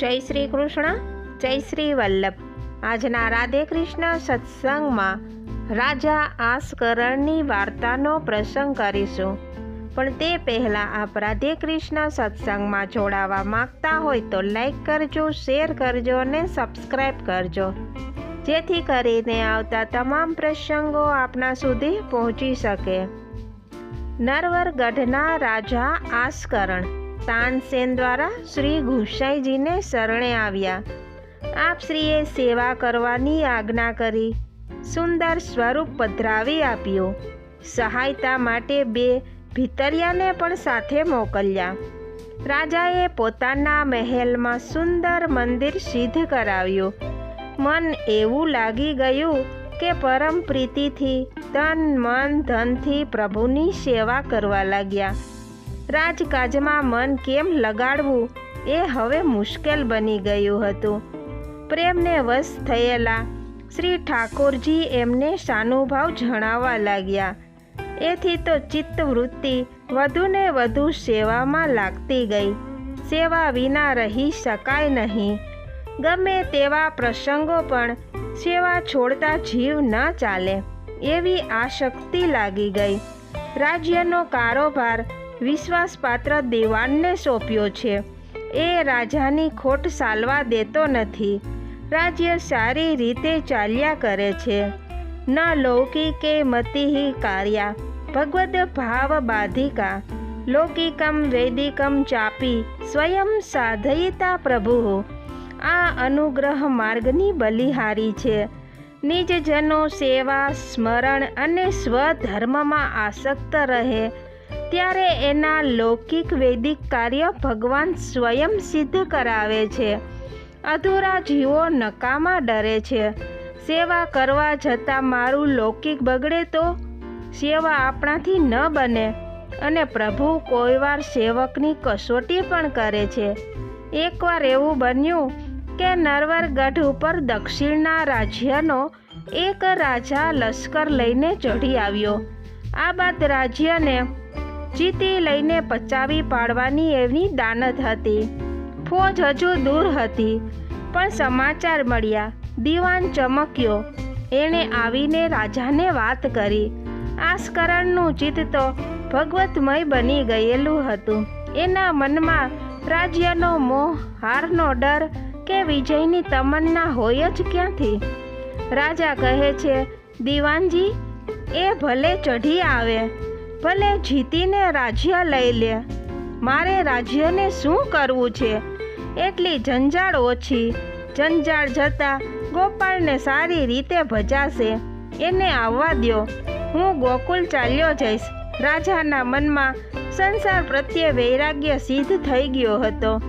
જય શ્રી કૃષ્ણ, જય શ્રી વલ્લભ. આજના રાધે કૃષ્ણ સત્સંગમાં રાજા આસકરણની વાર્તાનો પ્રસંગ કરીશું. પણ તે પહેલાં આપ રાધે કૃષ્ણ સત્સંગમાં જોડાવા માંગતા હોય તો લાઈક કરજો, શેર કરજો અને સબસ્ક્રાઈબ કરજો. જેથી કરીને આવતા તમામ પ્રસંગો આપના સુધી પહોંચી શકે. નરવરગઢના રાજા આસકરણ તાનસેન દ્વારા શ્રી ગુસાઈજીને શરણે આવ્યા. આપ શ્રીએ સેવા કરવાની આજ્ઞા કરી, સુંદર સ્વરૂપ પધરાવી આપ્યો. સહાયતા માટે બે ભીતરિયાને પણ સાથે મોકલ્યા. રાજાએ પોતાના મહેલમાં સુંદર મંદિર સિદ્ધ કરાવ્યું. મન એવું લાગી ગયું કે પરમ પ્રીતિથી, તન, મન, ધનથી પ્રભુની સેવા કરવા લાગ્યા. રાજકાજમાં મન કેમ લગાડવું? એ હવે મુશ્કેલ બની ગયું હતું. પ્રેમને વશ થયેલા શ્રી ઠાકોરજી એમને સાનુભાવ જણાવવા લાગ્યા. એથી તો ચિત્તવૃત્તિ વધુને વધુ સેવામાં લાગતી ગઈ. સેવા વિના રહી શકાય નહીં. ગમે તેવા પ્રસંગો પણ સેવા છોડતા જીવ ન ચાલે, એવી આશક્તિ લાગી ગઈ. રાજ્યનો કારોબાર વિશ્વાસપાત્ર દિવાનને સોંપ્યો છે. એ રાજાની ખોટ સાલવા દેતો નથી. રાજ્ય સારી રીતે ચાલ્યા કરે છે. ન લૌકિકે મતિહિ કાર્યા. ભગવદ ભાવ બાધિકા. લૌકિકમ વૈદિકમ ચાપી. સ્વયં સાધયિતા પ્રભુ. આ અનુગ્રહ માર્ગની બલિહારી છે. નિજજનો સેવા, સ્મરણ અને સ્વધર્મમાં આસક્ત રહે. ત્યારે એના લૌકિક વૈદિક કાર્ય ભગવાન સ્વયં સિદ્ધ કરાવે છે. અધૂરા જીવો નકામા ડરે છે. સેવા કરવા જતાં મારું લૌકિક બગડે તો? સેવા આપણાથી ન બને અને પ્રભુ કોઈવાર સેવકની કસોટી પણ કરે છે. એકવાર એવું બન્યું કે નરવરગઢ ઉપર દક્ષિણના રાજ્યનો એક રાજા લશ્કર લઈને ચઢી આવ્યો. આ બાદ રાજ્યને જીતી લઈને પચાવી પાડવાની એવી દાનત હતી. ફોજ હજુ દૂર હતી, પણ સમાચાર મળ્યા. દીવાન ચમક્યો. એણે આવીને રાજાને વાત કરી. આસ્કરણનું ચિત્ત તો ભગવતમય બની ગયેલું હતું. એના મનમાં રાજ્યનો મોહ, હારનો ડર કે વિજયની તમન્ના હોય જ ક્યાંથી? રાજા કહે છે, દીવાનજી, એ ભલે ચઢી આવે. ભલે જીતીને રાજ્ય લઈ લે. મારે રાજ્યને શું કરવું છે? એટલી જંજાળ ઓછી. જંજાળ જતાં ગોપાળને સારી રીતે ભજાશે. એને આવવા દ્યો. હું ગોકુલ ચાલ્યો જઈશ. રાજાના મનમાં સંસાર પ્રત્યે વૈરાગ્ય સિદ્ધ થઈ ગયો હતો.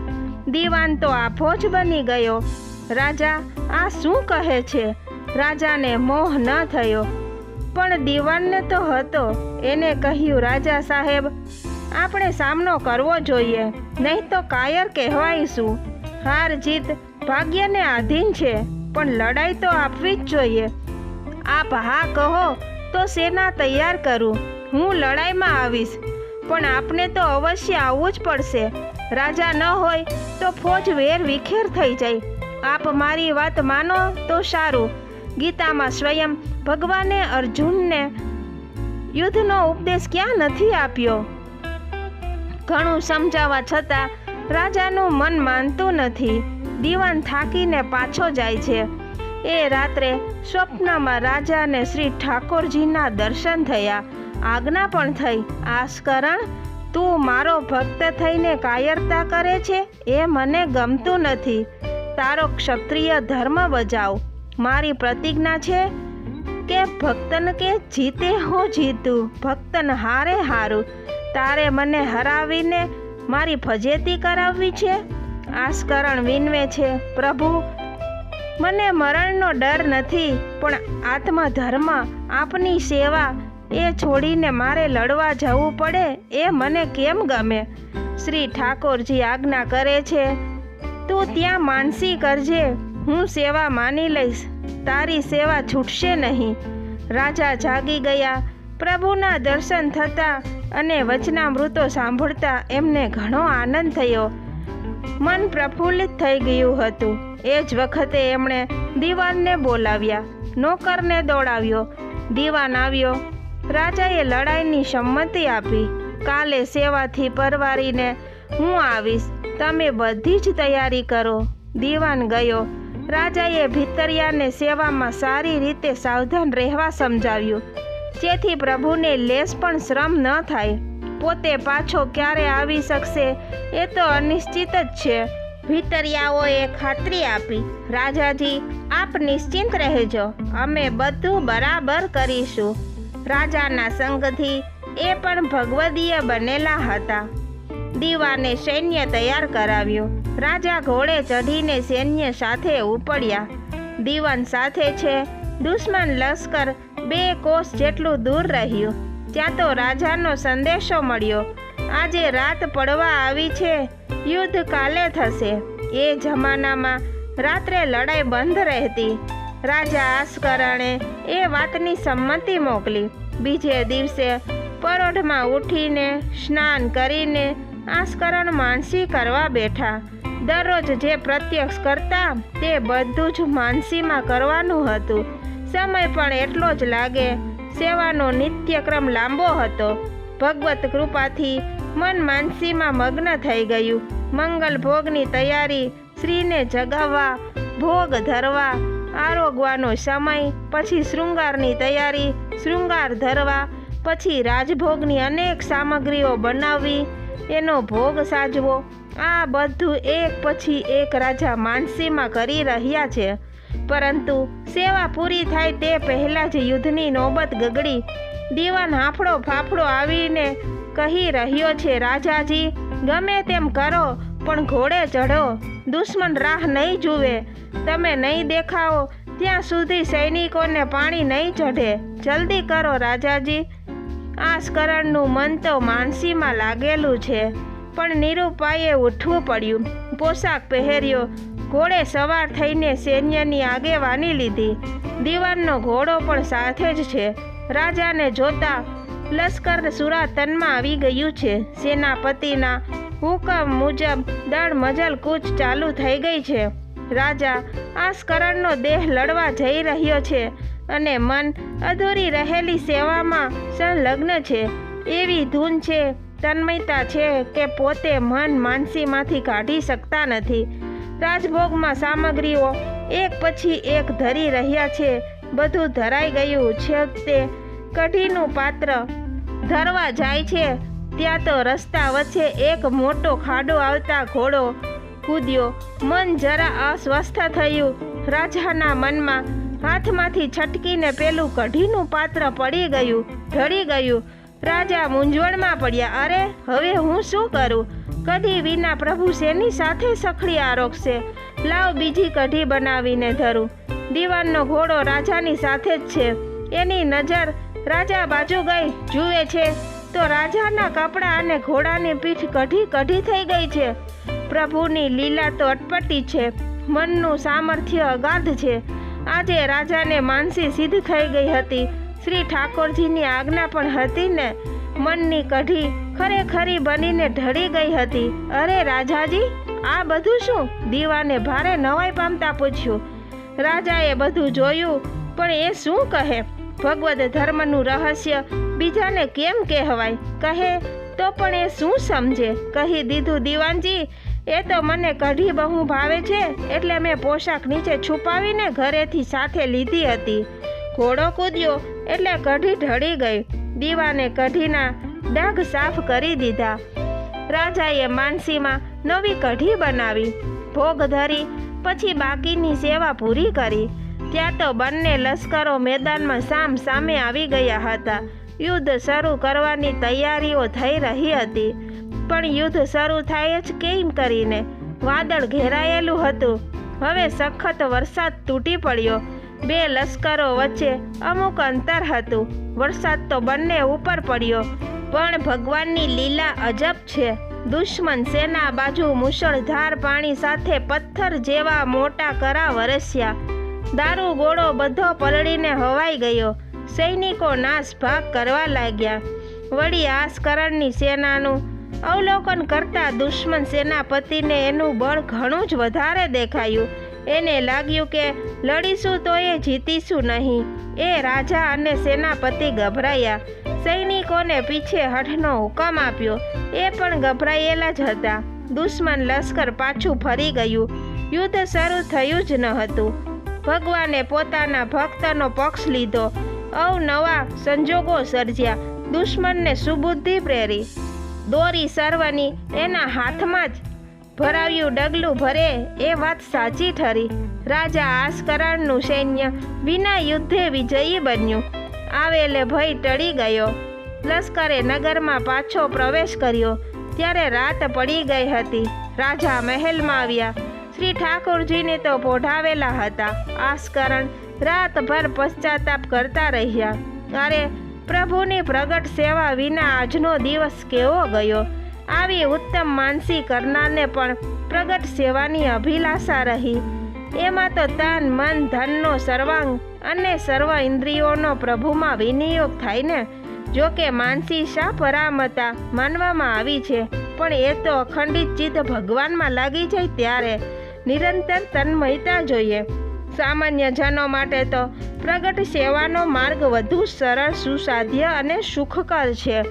દીવાન તો આભો જ બની ગયો. રાજા આ શું કહે છે? રાજાને મોહ ન થયો. પણ દીવાનને તો હતો. એને કહ્યું, રાજા સાહેબ, આપણે સામનો કરવો જોઈએ, નહીં તો કાયર કહેવાઈશું. હાર જીત ભાગ્યને આધીન છે, પણ લડાઈ તો આપવી જ જોઈએ. આપ હા કહો તો સેના તૈયાર કરું. હું લડાઈમાં આવીશ, પણ આપને તો અવશ્ય આવવું જ પડશે. રાજા ન હોય તો ફોજ વેર વિખેર થઈ જાય. આપ મારી વાત માનો તો સારું. ગીતામાં સ્વયં ભગવાને અર્જુનને યુદ્ધનો ઉપદેશ ક્યાં નથી આપ્યો? ઘણું સમજાવવા છતાં રાજાનું મન માનતું નથી. દીવાન થાકીને પાછો જાય છે. એ રાત્રે સ્વપ્નમાં રાજાને શ્રી ઠાકોરજીના દર્શન થયા. આજ્ઞા પણ થઈ. આસ્કરણ, તું મારો ભક્ત થઈને કાયરતા કરે છે? એ મને ગમતું નથી. તારો ક્ષત્રિય ધર્મ બજાવ. મારી પ્રતિજ્ઞા છે કે ભક્તન કે જીતે હું જીતું, ભક્તન હારે હારું. તારે મને હરાવીને મારી ફજેતી કરાવવી છે? આસ્કરણ વિનવે છે, પ્રભુ. મને મરણનો ડર નથી, પણ આત્મધર્મ આપની સેવા. એ છોડીને મારે લડવા જવું પડે, એ મને કેમ ગમે? શ્રી ઠાકોરજી આજ્ઞા કરે છે, તું ત્યાં માનસી કરજે. હું સેવા માની લઈશ. તારી સેવા છૂટશે નહીં. રાજા જાગી ગયા. પ્રભુના દર્શન થતા અને વચનામૃતો સાંભળતા એમને ઘણો આનંદ થયો. મન પ્રફુલ્લિત થઈ ગયું હતું. એ જ વખતે એમણે દીવાનને બોલાવ્યા. નોકરને દોડાવ્યો. દીવાન આવ્યો. રાજાએ લડાઈની સંમતિ આપી. કાલે સેવાથી પરવારીને હું આવીશ. તમે બધી જ તૈયારી કરો. દીવાન ગયો. રાજાએ ભીતરિયાને સેવામાં સારી રીતે સાવધાન રહેવા સમજાવ્યું. જેથી પ્રભુને લેશ પણ શ્રમ ન થાય. પોતે પાછો ક્યારે આવી શકશે એ તો અનિશ્ચિત જ છે. ભીતરિયાઓએ ખાતરી આપી, રાજાજી, આપ નિશ્ચિંત રહેજો. અમે બધું બરાબર કરીશું. રાજાના સંગથી એ પણ ભગવદીય બનેલા હતા. દીવાને સૈન્ય તૈયાર કરાવ્યું. રાજા ઘોડે ચઢીને સૈન્ય સાથે ઉપડ્યા. દીવાન સાથે છે. દુશ્મન લશ્કર બે કોસ જેટલું દૂર રહ્યું. ત્યાં તો રાજાનો સંદેશો મળ્યો. આજે રાત પડવા આવી છે. યુદ્ધ કાલે થશે. એ જમાનામાં રાત્રે લડાઈ બંધ રહેતી. રાજા આસકરણે એ વાતની સંમતિ મોકલી. બીજે દિવસે પરોઢમાં ઉઠીને સ્નાન કરીને આસ્કરણ માનસી કરવા બેઠા. દરરોજ જે પ્રત્યક્ષ કરતા તે બધું જ માનસીમાં કરવાનું હતું. સમય પણ એટલો જ લાગે. સેવાનો નિત્યક્રમ લાંબો હતો. ભગવત કૃપાથી મન માનસીમાં મગ્ન થઈ ગયું. મંગલ ભોગની તૈયારી શ્રીને જગાવવા, ભોગ ધરવા, આરોગવાનો સમય, પછી શૃંગારની તૈયારી, શૃંગાર ધરવા, પછી રાજભોગની અનેક સામગ્રીઓ બનાવવી, એનો ભોગ સાજવો આ બધું એક પછી એક રાજા માનસીમાં કરી રહ્યા છે. પરંતુ સેવા પૂરી થાય તે પહેલાં જ યુદ્ધની નોબત ગગડી. દીવાન હાફળો ફાફડો આવીને કહી રહ્યો છે, રાજાજી, ગમે તેમ કરો, પણ ઘોડે ચઢો. દુશ્મન રાહ નહીં જુએ. તમે નહીં દેખાઓ ત્યાં સુધી સૈનિકોને પાણી નહીં ચઢે. જલ્દી કરો, રાજાજી. આ સ્કરણનું મન તો માનસીમાં લાગેલું છે. પણ નિરૂપાએ ઉઠવું પડ્યું. પોશાક પહેર્યો. ઘોડે સવાર થઈને સૈન્યની આગેવાની લીધી. દીવાનનો ઘોડો પણ સાથે જ છે. રાજાને જોતા લશ્કર સુરા તનમાં આવી ગયું છે. સેનાપતિના હુકમ મુજબ દળ મજલ કૂચ ચાલુ થઈ ગઈ છે. રાજા આ સ્કરણનો દેહ લડવા જઈ રહ્યો છે અને મન અધૂરી રહેલી સેવામાં સંલગ્ન છે. એવી ધૂન છે તન્મયતા છે કે પોતે મન માનસીમાંથી કાઢી શકતા નથી. રાજભોગમાં સામગ્રીઓ એક પછી એક ધરી રહ્યા છે. બધું ધરાઈ ગયું છે તે કઢીનું પાત્ર. ધરવા જાય છે. ત્યાં તો રસ્તા વચ્ચે એક મોટો ખાડો આવતા ઘોડો કૂદ્યો. મન જરા અસ્વસ્થ થયું. રાજાના મનમાં હાથમાંથી છટકીને પેલું કઢીનું પાત્ર પડી ગયું, ઢળી ગયું. રાજા મૂંઝવણમાં પડ્યા. અરે, હવે હું શું કરું? કઢી વિના પ્રભુ શેની સાથે સખડી આરોગશે? લાવ બીજી કઢી બનાવીને ધરું. દીવાનનો ઘોડો રાજાની સાથે જ છે. એની નજર રાજા બાજુ ગઈ, જુએ છે. તો રાજાના કપડાં અને ઘોડાની પીઠ કઢી કઢી થઈ ગઈ છે. પ્રભુની લીલા તો અટપટી છે. મનનું સામર્થ્ય અગાધ છે. આજે રાજાને માનસી સિદ્ધ થઈ ગઈ હતી. શ્રી ઠાકોરજીની આજ્ઞા પણ હતી ને? મનની કઢી ખરેખરી બનીને ઢળી ગઈ હતી. અરે રાજાજી, આ બધું શું? દીવાને ભારે નવાઈ પામતા પૂછ્યું. રાજાએ બધું જોયું, પણ એ શું કહે? ભગવદ ધર્મનું રહસ્ય બીજાને કેમ કહેવાય? કહે, તો પણ એ શું સમજે? કહી દીધું, દીવાનજી, એ તો મને કઢી બહુ ભાવે છે, એટલે મેં પોશાક નીચે છુપાવીને ઘરેથી સાથે લીધી હતી. ઘોડો કૂદ્યો એટલે કઢી ઢળી ગઈ. દીવાને કઢીના ડાઘ સાફ કરી દીધા. રાજાએ માનસીમાં નવી કઢી બનાવી. ભોગ ધરી પછી બાકીની સેવા પૂરી કરી. ત્યાં તો બંને લશ્કરો મેદાનમાં સામ સામે આવી ગયા હતા. યુદ્ધ શરૂ કરવાની તૈયારીઓ થઈ રહી હતી. પણ યુદ્ધ શરૂ થાય જ કેમ કરીને? વાદળ ઘેરાયેલું હતું. હવે સખત વરસાદ તૂટી પડ્યો. બે લશ્કરો વચ્ચે અમુક અંતર હતું. વરસાદ તો બંને ઉપર પડ્યો, પણ ભગવાનની લીલા અજબ છે. દુશ્મન સેના બાજુ મુશળધાર પાણી સાથે પથ્થર જેવા મોટા કરા વરસ્યા. દારૂ ગોળો બધો પલળીને હવાઈ ગયો. સૈનિકો નાશ ભાગ કરવા લાગ્યા. વળી આસકરણની સેનાનું અવલોકન કરતા દુશ્મન સેનાપતિને એનું બળ ઘણું જ વધારે દેખાયું. એને લાગ્યું કે લડીશું તો એ જીતીશું નહીં. એ રાજા અને સેનાપતિ ગભરાયા. સૈનિકોને પીછે હઠનો હુકમ આપ્યો. એ પણ ગભરાયેલા જ હતા. દુશ્મન લશ્કર પાછું ફરી ગયું. યુદ્ધ શરૂ થયું જ ન હતું. ભગવાને પોતાના ભક્તનો પક્ષ લીધો. અવનવા સંજોગો સર્જ્યા. દુશ્મનને સુબુદ્ધિ પ્રેરી. દોરી સર્વની એના હાથમાં જ ભરાવ્યું ડગલું ભરે એ વાત સાચી ઠરી. રાજા આસ્કરણનું સૈન્ય વિના યુદ્ધે વિજયી બન્યું. આવેલે ભય ટળી ગયો. લશ્કરે નગરમાં પાછો પ્રવેશ કર્યો. ત્યારે રાત પડી ગઈ હતી. રાજા મહેલમાં આવ્યા. શ્રી ઠાકોરજીને તો પોઢાવેલા હતા. આસકરણ રાતભર પશ્ચાતાપ કરતા રહ્યા. અરે પ્રભુની પ્રગટ સેવા વિના આજનો દિવસ કેવો ગયો? આવી ઉત્તમ માનસી કરનારને પણ પ્રગટ સેવાની અભિલાષા રહી. એમાં તો તન, મન, ધનનો સર્વાંગ અને સર્વ ઇન્દ્રિયોનો પ્રભુમાં વિનિયોગ થાય ને? જો કે માનસી શા પરામતા માનવામાં આવી છે, પણ એ તો અખંડિત ચિત્ત ભગવાનમાં લાગી જાય ત્યારે નિરંતર તન્મયતા જોઈએ. સામાન્ય જનો માટે તો પ્રગટ સેવાનો માર્ગ વધુ સરળ, સુસાધ્ય અને સુખકર છે.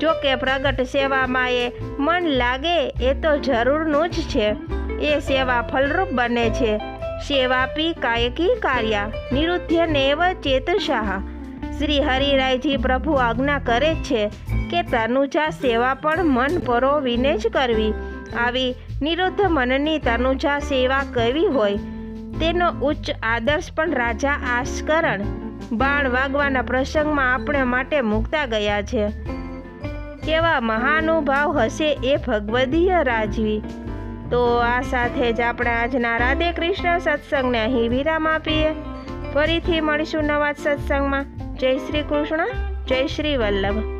જો કે પ્રગટ સેવામાં એ મન લાગે, એ તો જરૂરનું જ છે. એ સેવા ફલરૂપ બને છે. સેવાપી કાયકી કાર્યા નિરુદ્ધ નેવ ચેતશાહ. શ્રી હરિરાયજી પ્રભુ આજ્ઞા કરે છે કે તનુજા સેવા પણ મન પરોવીને જ કરવી. આવી નિરુદ્ધ મનની તનુજા સેવા કેવી હોય? તેનો ઉચ્ચ આદર્શ પણ રાજા આસ્કરણ. બાણ વાગવાના પ્રસંગમાં આપણે માટે મૂકતા ગયા છે. કેવા મહાનુભાવ હશે એ ભગવદીય રાજવી. તો આ સાથે જ આપણે આજના રાધે કૃષ્ણ સત્સંગને અહીં વિરામ આપીએ. ફરીથી મળીશું નવા સત્સંગમાં. જય શ્રી કૃષ્ણ, જય શ્રી વલ્લભ.